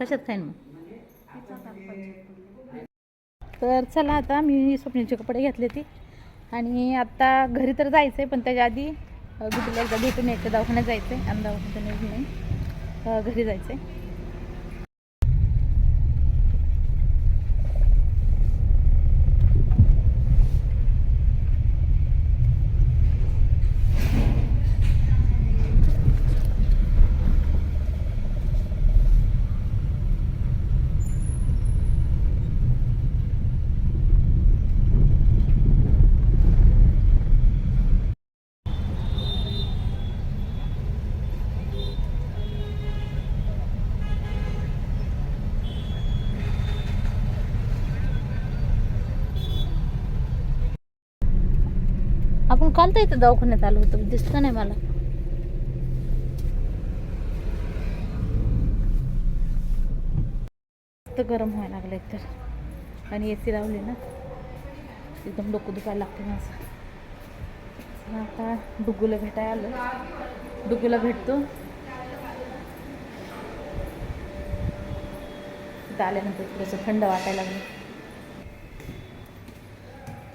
कशात खाईन मग? तर चला आता मी स्वप्नीचे कपडे घेतले ती. आणि आता घरी तर जायचं आहे पण त्याच्या आधी अ, एकदा भेटून यायचं दवाखान्यात जायचं आहे आणि दवाखान्यात नाही घरी जायचं आहे आपण काल तर इथं दवाखान्यात आलो होतो. दिसतं नाही मला. गरम व्हायला लागलं एकतर आणि ए सी लावली ना. एकदम डोकं दुखायला लागते माझं. आता डुगूला भेटायला आलं. डुगूला भेटतो. आल्यानंतर थोडंसं थंड वाटायला लागलं.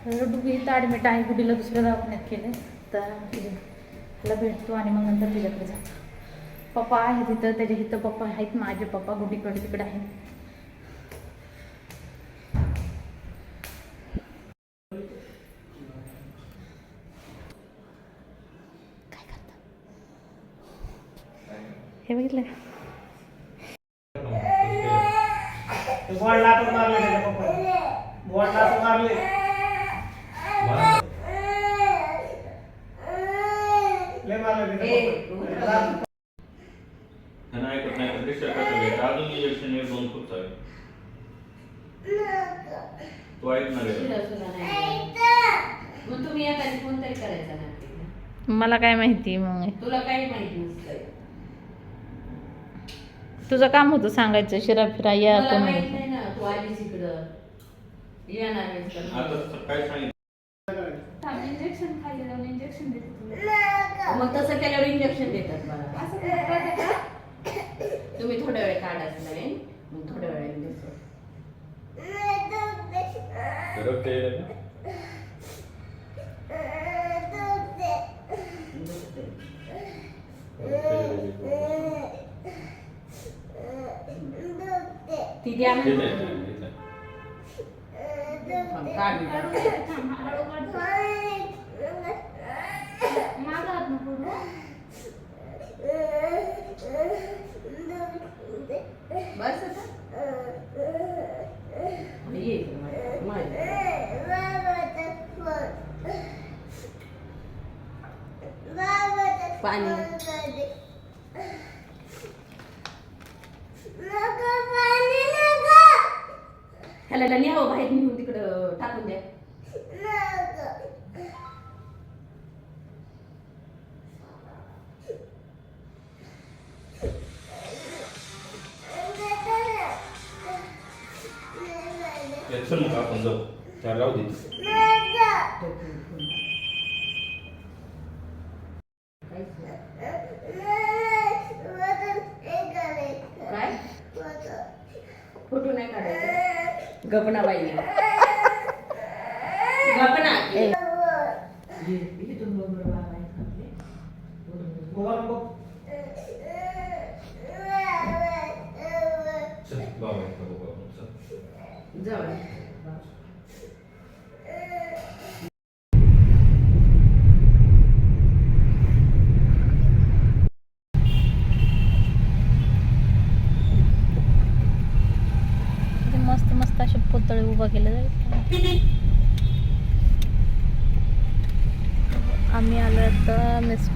तर इथं ॲडमिट आहे गुडीला दुसऱ्या दवाखान्यात केलं तर तिला भेटतो आणि मग नंतर तिच्याकडे जातो. पप्पा आहे तिथं त्याच्या इथं पप्पा आहेत माझे पप्पा गुडीकडे तिकडे आहेत काय करता हे बघितलं का बोर्डला पण मारले त्याच्या पप्पाने बोर्डला पण मारले लय मारले त्याच्या पप्पाने. त्यांना ऐकत नाही तर रिक्षा कसं घ्यायचं अजून इंजेक्शन एक दोन खूप चालेल तो ऐकणार आहे मग तुम्ही एखादी कोणतरी करायचं ना तिला. मला काय माहिती मग? तुला काही माहीत नसतं तुझं काम होतं सांगायचं शिरा फिरा या मला कोण माहीत नाही ना तू आलीस इकडं. येणार आहेस तर आता सकाळी सांगितलं इंजेक्शन खाल्ले जाऊन इंजेक्शन देते तुला मग तसं केल्यावर इंजेक्शन देतात मला? तुम्ही थोड्या वेळ काढाच नाही मग थोड्या वेळ ते द्या ना. ते नाही, ते नाही. थांब, काढ मी हळू काढते. काढ, थांब, हळू काढ. मागं हात नको करू. बस आता ये इकडं माझ्या- माझ्या. पाणी. ह्याला न्यावं बाहेर नेऊन तिकडं टाकून द्या. चल मग आपण जाऊ. त्याला राहू दे. Berapa nak? Eh.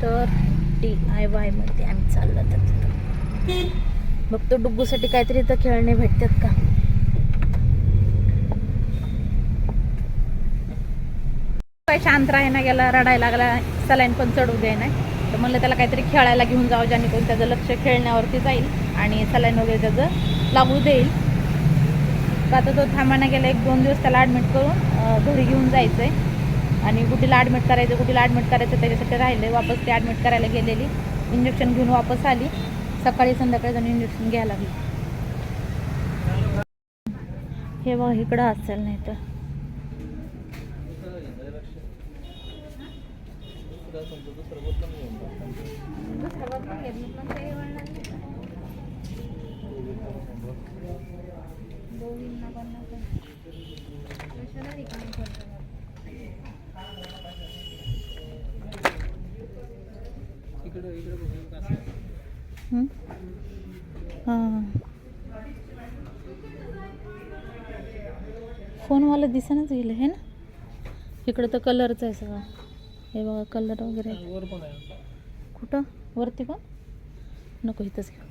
तर डी आय वायमध्ये आम्ही चाललो तर तिथं. तो डुग्गूसाठी काहीतरी इथं खेळणे भेटतात का? शांत राहायला ना गेला रडायला लागला सलाईन पण चढू दे नाही तर म्हणलं त्याला काहीतरी खेळायला घेऊन जावं जेणेकरून त्याचं लक्ष खेळण्यावरती जाईल आणि सलाईन वगैरे त्याचं लागू देईल. तर आता तो थांबायला गेला एक दोन दिवस त्याला ॲडमिट करून घरी घेऊन जायचं आहे आणि कुठेला ॲडमिट करायचं कुठेला ॲडमिट करायचं त्याच्यासाठी राहिलं. वापस ते ॲडमिट करायला गेलेली. इंजेक्शन घेऊन वापस आली. सकाळी संध्याकाळी जाऊन इंजेक्शन घ्यायला लागली. हे बघ इकडं असेल नाही तर. हं? हां? फोनवाला दिसेनाच गेलं हे ना? इकडं तर कलरचं आहे सगळं. हे बघा कलर वगैरे. कुठं? वरती पण? नको इथंच घेऊ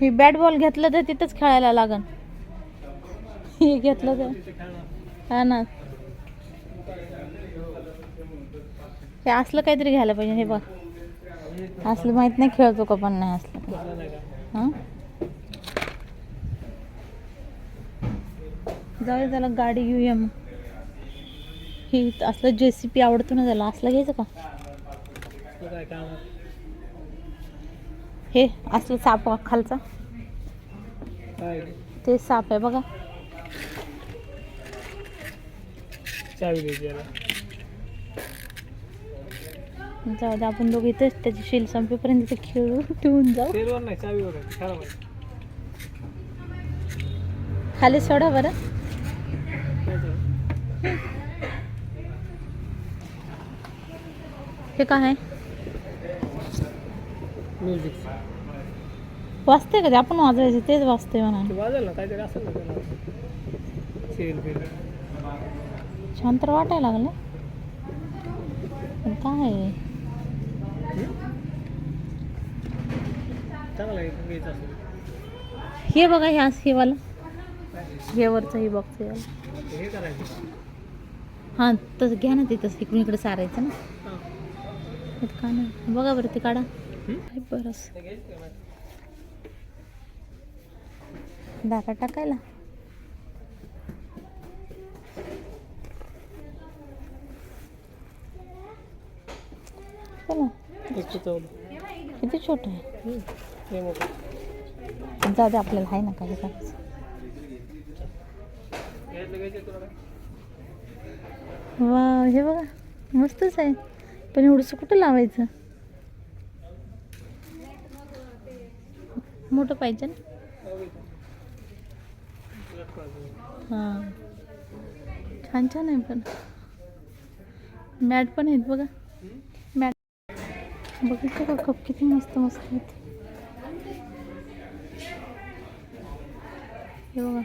ही बॅट बॉल घेतलं तर तिथंच खेळायला लागन. हे घेतलं तर. हा ना. हे असलं काहीतरी घ्यायला पाहिजे हे बघ. असलं माहीत नाही खेळतो का पण नाही असलं. हां? जाऊ त्याला गाडी घेऊया मग. ही असलं जे सी पी आवडतो ना त्याला. असलं घ्यायचं का? काय काम? हे असलं साप खालचा. ते साप आहे बघा. जाऊ दे आपण दोघं इथेच त्याची शील संपेपर्यंत ते खेळू ठेवून जाऊ. खाली सोडा बरं. हे काय आहे? म्युझिक वाजते का ते? आपण वाजवायचं तेच वाजते म्हणा. ते वाजेल ना. काहीतरी फेल छान तर वाटायला लागलं. पण काय? आहे? चांगला आहे. घ्यायचं असेल हे बघा हे असं हे वाला. हे वरचं हे बॉक्स हे वाला. हे करायचं. हां तसं घ्या ना ते तसं इकडून इकडे सारायचं ना. हां. का नाही बघा बरं ते काढा. काय बरंच ते घ्यायचं का नाही? दारा टाकायला? किती छोटं आहे? जाऊ दे आपल्याला आहे ना काय करायचं. वा हे बघा मस्तच आहे. पण एवढंसं कुठं लावायचं? मोठं पाहिजे ना? हां. छान छान आहे पण. मॅट पण आहेत बघा. मॅट बघितलं का? कप किती मस्त मस्त आहेत. हे बघा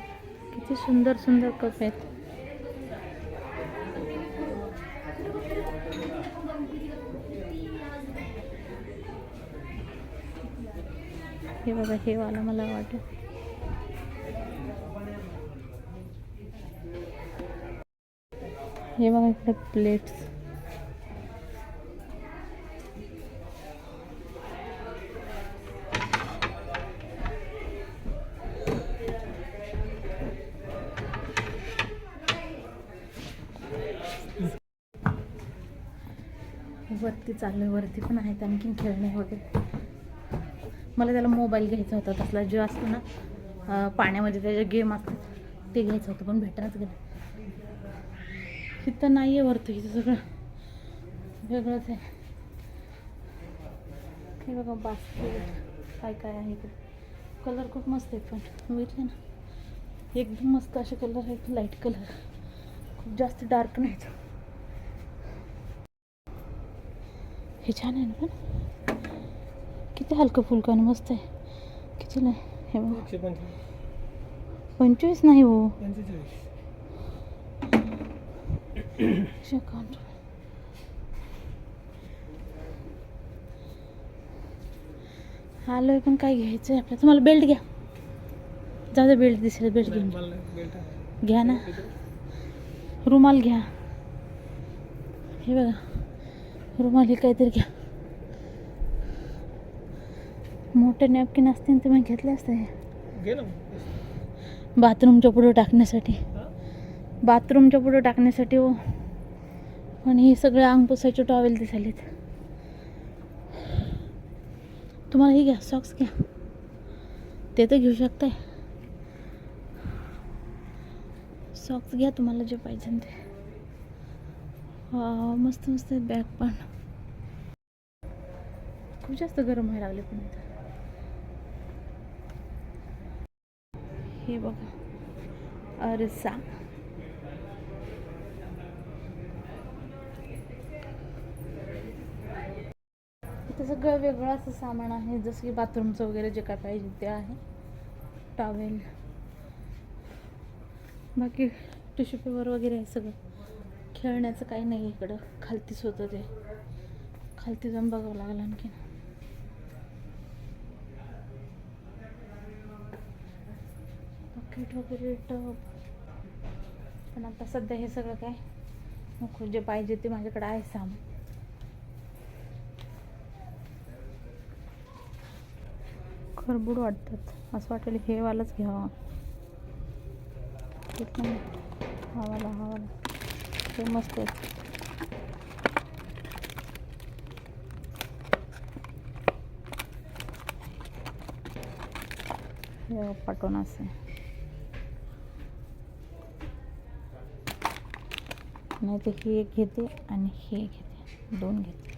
किती सुंदर सुंदर कप आहेत. हे बघा हे वाला मला वाटत हे बघा इकडे प्लेट्स वरती चाललं वरती पण आहेत आणखीन खेळणे वगैरे. मला त्याला मोबाईल घ्यायचा होता. तसला जे असतो ना पाण्यामध्ये त्याचे गेम असतात ते घ्यायचं होतं पण भेटणंच गेलं. इथं नाही आहे वरतं इथं सगळं वेगळंच आहे. हे बघा बास्केट काय काय आहे ते कलर खूप मस्त आहेत पण बघितले ना? एकदम मस्त असे कलर आहेत लाइट कलर खूप जास्त डार्क नाहीत. हे छान आहे ना पण? किती हलकं फुलकं आणि मस्त आहे. कितीला हे बघा. पंचवीस नाही हो. आलोय पण काय घ्यायचं आहे आपल्याला. तुम्हाला बेल्ट घ्या. जाऊ दे बेल्ट दिसेल बेल्ट घेऊन. घ्या ना. रुमाल घ्या. हे बघा. रुमाल हे काहीतरी घ्या. मोठे नॅपकिन असते ते मग घेतले असते. बाथरूमच्या पुढे टाकण्यासाठी? बाथरूमच्या पुढे टाकण्यासाठी हो. आणि हे सगळे अंग पुसायचे टॉवेल दिसायलेत तुम्हाला हे घ्या सॉक्स घ्या. ते तर घेऊ शकताय. सॉक्स घ्या तुम्हाला जे पाहिजे ते. मस्त मस्त बॅग पण. खूप जास्त गरम व्हायला लागले पण इथं. हे बघा. अरसा इथं सगळं वेगळं असं सामान आहे. जसं की बाथरूमचं वगैरे जे काय पाहिजे ते आहे. टॉवेल बाकी टिश्यू पेपर वगैरे आहे सगळं. खेळण्याचं काही नाही इकडं. खालतीच होतं ते. खालती जाऊन बघावं लागलं आणखीन. बकेट वगैरे टब पण आता सध्या हे सगळं काय? नको जे पाहिजे ते माझ्याकडे आहे सामान खरबूड वाटतात. असं वाटेल हे वालाच घ्यावा. हा वाला हा वाला. ते मस्त आहे. हे पाठवून असं. नाही तर ही एक घेते आणि हे एक घेते. दोन घेते.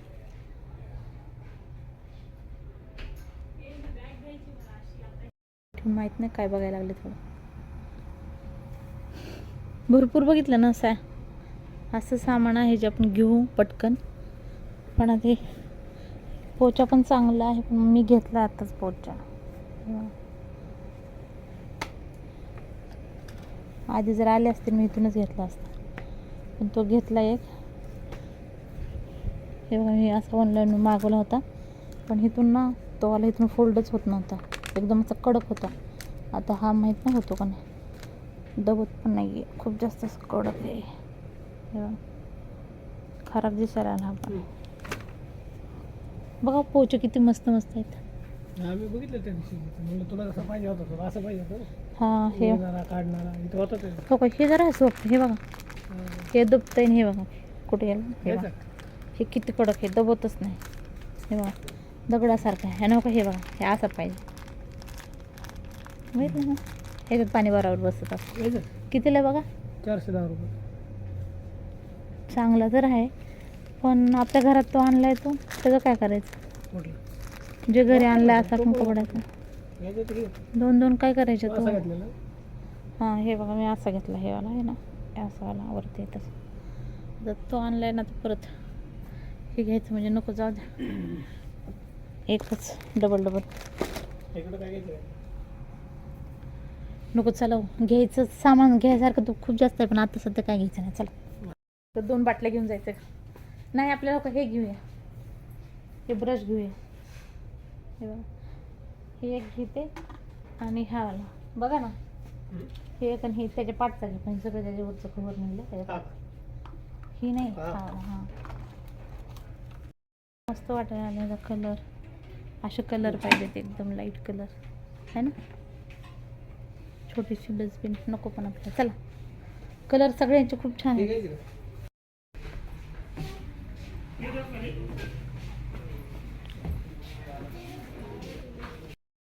माहीत नाही काय बघायला लागले थोडं भरपूर बघितलं ना असं असं सामान आहे जे आपण घेऊ पटकन. पण आता हे पोचा पण चांगला आहे पण मी घेतला आताच पोचा. आधी जर आले असतील मी इथूनच घेतला असता. पण तो घेतला एक. हे बघा मी असं ऑनलाईन मागवला होता. पण इथून ना तो वाला इथून फोल्डच होत नव्हता. एकदम असा कडक होता. आता हा माहीत नाही होतो का नाही. दबत पण नाही आहे खूप जास्त असं कडक आहे. हे बघा. खराब दिसायला हा पण. बघा पोचे किती मस्त मस्त आहेत. आम्ही बघितलं त्या दिवशी. म्हणलं तुला कसं पाहिजे होता तुला असं पाहिजे होतं हा हे येणारा काढणारा. इथं होतं ते. हो का हे जरा सोप हे बघा. हे दबतंय हे बघा कुठे गेलं? हे बघा. हे किती कडक आहे दबतच नाही. हे बघा दगडासारखं आहे. बघा हे बघा हे असं पाहिजे. माहिती ना? ह्याच्यात पाणी बरोबर बसत असतं. कितीला बघा? चारशे दहा रुपये. चांगला तर आहे पण आपल्या घरात तो आणलाय तो त्याचं काय करायचं? जे घरी आणलाय असा पण घे. दोन दोन काय करायचे तो? हां हे बघा मी असा घेतला हे वाला आहे ना. हे असा वरती आहे तसं. जर तो आणलाय ना तर परत हे घ्यायचं म्हणजे नको जाऊ द्या. एकच डबल डबल नको चला हो. घ्यायचं सामान घ्यायसारखं तो खूप जास्त आहे पण आता सध्या काय घ्यायचं नाही चला. तर दोन बाटल्या घेऊन जायचं नाही आपल्याला का हे घेऊया. हे ब्रश घेऊया. हे बघा. हे एक घेते आणि हा बघा ना. हे एक आणि हे त्याच्या पाठचा पण सगळं त्याच्यावरचं खबर निघलं त्याच्या हा. नाही हा. मस्त वाटायला आलेला कलर असे कलर पाहिजेत एकदम लाइट कलर है ना? छोटीशी डस्टबिन नको पण आपल्याला. चला. कलर सगळ्यांचे खूप छान आहे?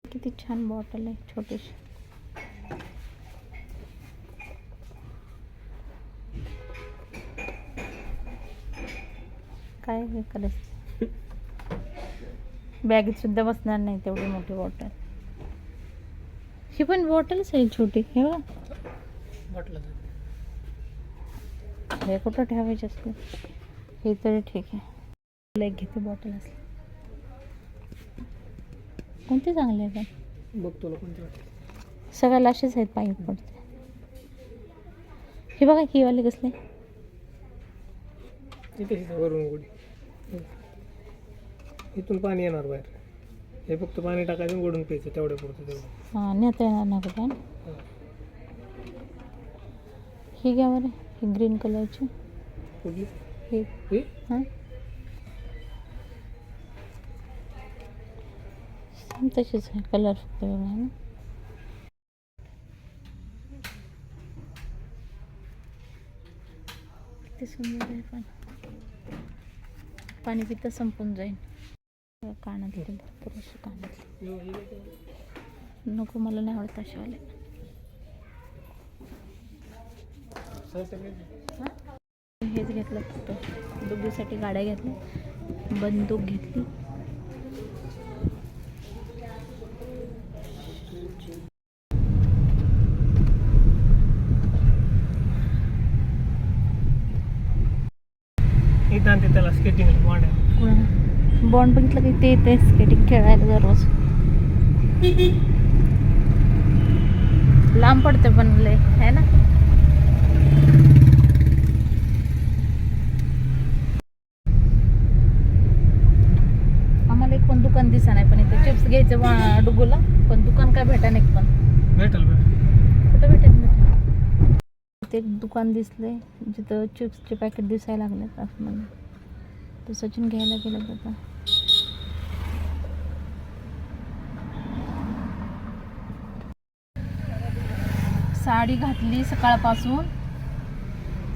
किती छान बॉटल आहे छोटीशी. काय हे कलर बॅगेत सुद्धा बसणार नाही तेवढी मोठी बॉटल ही पण बॉटलच आहे छोटी हे बघा. हे कुठं ठेवायचे असते हे तरी ठीक आहे. एक घेते बॉटल असली. कोणती चांगली आहे पण बघ तुला कोणती वाटते. सगळ्याला असेच आहेत पाईप पडते. हे बघा ही वाली कसले इथे इथे वरून उघडी इथून पाणी येणार बाहेर. हे फक्त पाणी टाकायचं आणि ओढून प्यायचं तेवढ्या पुरतं तेवढं. हां नेता येणार ना कुठे हा. घ्या बरं ही ग्रीन कलरची. कुठली? ही. ही? हां. सेम तशीच आहे कलर फक्त वेगळा आहे ना. किती सुंदर आहे पण. पाणी पितं संपून जाईल कानातले भरपूर असे कानातले. नको मला नाही आवडत अशावाले हेच घेतलं फक्त. डुबीसाठी गाड्या घेतल्या. बंदूक घेतली. इथं त्याला स्केटिंग बॉन्ड बॉन्ड बघितलं की ते येते स्केटिंग खेळायला दररोज. लांब पडते पण लय है ना? आम्हाला एक पण दुकान दिसा नाही पण इथे चिप्स घ्यायचं डुगूला. पण दुकान काय भेटा नाही पण. भेटल कुठं भेटेल भेटेल इथे एक दुकान दिसलंय जिथं चिप्सचे पॅकेट दिसायला लागलेत असं तर सचिन घ्यायला गेलं आता. साडी घातली सकाळपासून.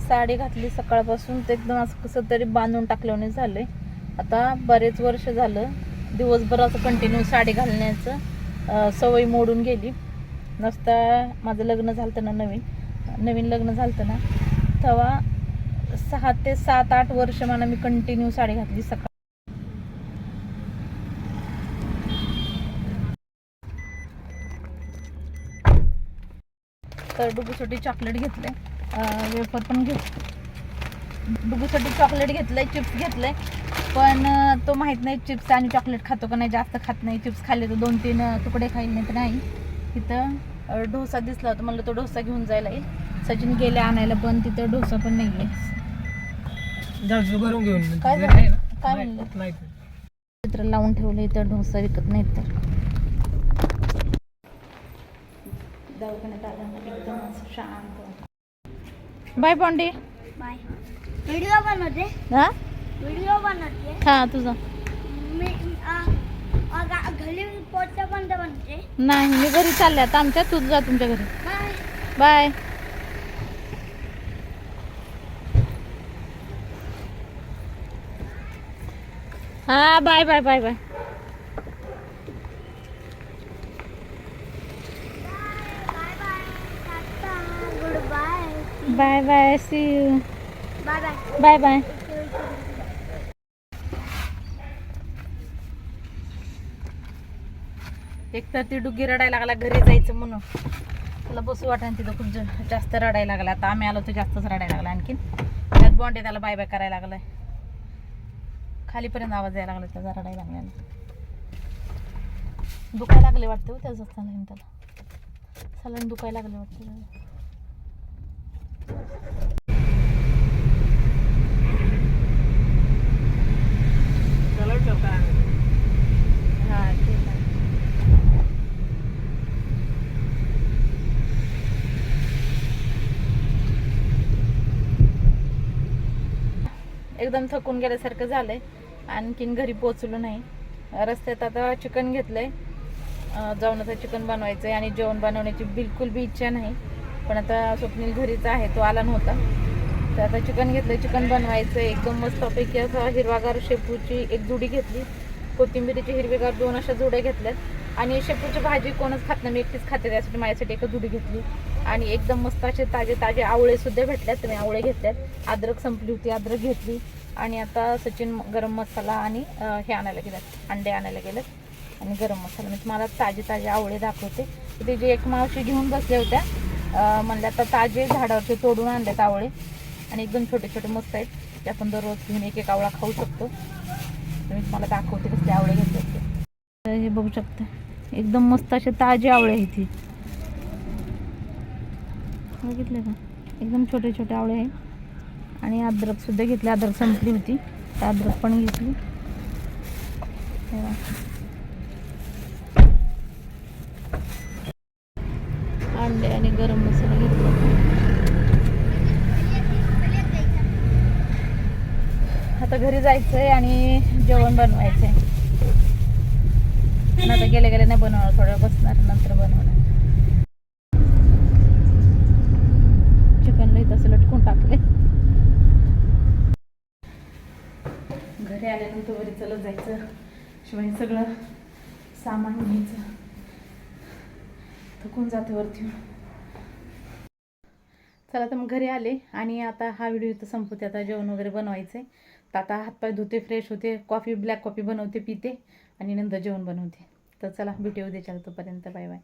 साडी घातली सकाळपासून ते एकदम असं कसं तरी बांधून टाकल्याने झालंय. आता बरेच वर्ष झालं दिवसभर असं कंटिन्यू साडी घालण्याचं सवय मोडून गेली. नसता माझं लग्न झालं ना नवीन नवीन लग्न झालं ना तेव्हा सहा ते सात आठ वर्ष मला मी कंटिन्यू साडी घातली सकाळ. तर डुबूसाठी चॉकलेट घेतले वेफर पण घेत डुबूसाठी चॉकलेट घेतलंय चिप्स घेतलंय. पण तो माहीत नाही चिप्स आणि चॉकलेट खातो का नाही जास्त खात नाही. चिप्स खाल्ले तर दोन तीन तुकडे खाईल नाही तर नाही. तिथं डोसा दिसला होता म्हणलं तो डोसा घेऊन जायला येईल. सचिन गेले आणायला पण तिथं डोसा पण नाही आहे जा जुगारून घेऊन काय घरी झालं? आहे ना? काय नाही, म्हणलं? नाही. चित्र लावून ठेवलं इथं डोसा विकत नाहीत तर. दवाखान्यात आल्यानंतर एकदम असं शांत. बाय पॉंडी. बाय. व्हिडिओ बनवते. हा? व्हिडिओ बनवते. हा तुझं मी गा- घरी पण बनवते. नाही मी घरी चालले आता. आमच्या तू जा तुमच्या घरी. बाय. बाय. हा bye bye bye bye. Bye bye bye see you bye bye एक तर ती डुगी रडायला लागला घरी जायचं म्हणून. त्याला बसू वाटेल तिथं खूप जास्त रडायला लागला. आता आम्ही आलो तर जास्तच रडायला लागला आणखीन. त्यात बॉन्डे त्याला बाय बाय करायला लागलाय. खालीपर्यंत आवाज यायला लागला त्याचा रडायला लागला दुखायला लागले वाटतं हो त्याचं सलाईन त्याला. सलाईन दुखायला लागले वाटतं. हा एकदम थकून गेल्यासारखं झालंय. आणखीन घरी पोचलो नाही. रस्त्यात आता चिकन घेतलंय. आहे जाऊन आता चिकन बनवायचंय आणि जेवण बनवण्याची बिलकुल बी इच्छा नाही. पण आता स्वप्नील घरीच आहे तो आला नव्हता. तर आता चिकन घेतलंय चिकन बनवायचं एकदम मस्तपैकी असं हिरवागार शेपूची एक जुडी घेतली. कोथिंबिरीची हिरवीगार दोन अशा जुड्या घेतल्यात. आणि शेपूची भाजी कोणच खात नाही मी एकटीच खाते त्यासाठी माझ्यासाठी एक जुडी घेतली. आणि एकदम मस्त असे ताजे ताजे आवळे सुद्धा भेटल्यात तर मी आवळे घेतल्यात. अद्रक संपली होती अद्रक घेतली. आणि आता सचिन गरम मसाला आणि हे आणायला गेलात अंडे आणायला गेलेत आणि गरम मसाला. म्हणजे मी तुम्हाला ताजे ताजे आवळे दाखवते. तिथे जे एक मावशी घेऊन बसल्या होत्या म्हणल्या आता ताजे झाडावरचे तोडून आणलेत आवळे आणि एकदम छोटे छोटे मस्त आहेत. ते आपण दररोज घेऊन एक एक आवळा खाऊ शकतो. मी तुम्हाला दाखवते कसले आवळे घेतले ते तर हे बघू शकता एकदम मस्त असे ताजे आवळे आहेत ही. बघितले का? एकदम छोटे छोटे आवळे आहेत. आणि अद्रक सुद्धा अद्रक संपली होती. तर अद्रक पण घेतली. अंडे आणि गरम मसाला घेतला. आता घरी जायचंय आणि जेवण बनवायचंय. आता गेले गेले नाही बनवणार. थोडं बसणार नंतर बनवणार. शिवाय सगळं सामान घ्यायचं. थकून जाते वरती. चला तर मग घरी आले आणि आता हा व्हिडिओ तर संपवते. आता जेवण वगैरे बनवायचं आहे तर आता हातपाय धुते फ्रेश होते कॉफी ब्लॅक कॉफी बनवते पिते आणि नंतर जेवण बनवते. तर चला भेटू उद्या तोपर्यंत बाय बाय.